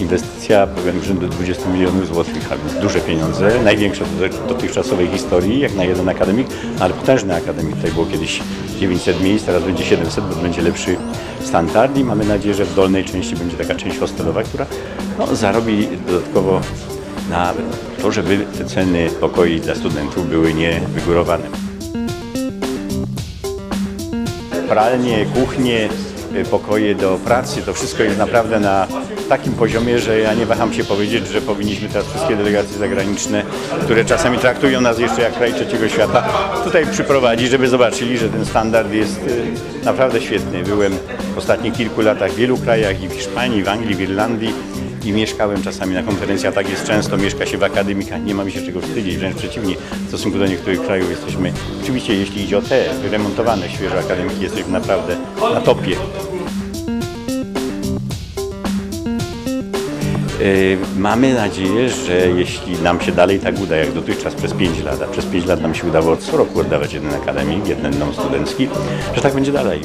inwestycja powiem rzędu 20 milionów złotych, a więc duże pieniądze, największe w dotychczasowej historii, jak na jeden akademik, ale potężny akademik. Tutaj było kiedyś 900 miejsc, teraz będzie 700, bo będzie lepszy standard i mamy nadzieję, że w dolnej części będzie taka część hostelowa, która no, zarobi dodatkowo na to, żeby te ceny pokoi dla studentów były niewygórowane. Pralnie, kuchnie, pokoje do pracy, to wszystko jest naprawdę na takim poziomie, że ja nie waham się powiedzieć, że powinniśmy teraz wszystkie delegacje zagraniczne, które czasami traktują nas jeszcze jak kraj trzeciego świata, tutaj przyprowadzić, żeby zobaczyli, że ten standard jest y, naprawdę świetny. Byłem w ostatnich kilku latach w wielu krajach i w Hiszpanii, w Anglii, w Irlandii i mieszkałem czasami na konferencjach, tak jest często, mieszka się w akademikach, nie mamy się czego wstydzić, wręcz przeciwnie, w stosunku do niektórych krajów jesteśmy, oczywiście jeśli idzie o te wyremontowane świeżo akademiki, jesteśmy naprawdę na topie. Yy, Mamy nadzieję, że jeśli nam się dalej tak uda, jak dotychczas przez 5 lat, a przez 5 lat nam się udało co roku oddawać jeden akademik, jeden dom studencki, że tak będzie dalej.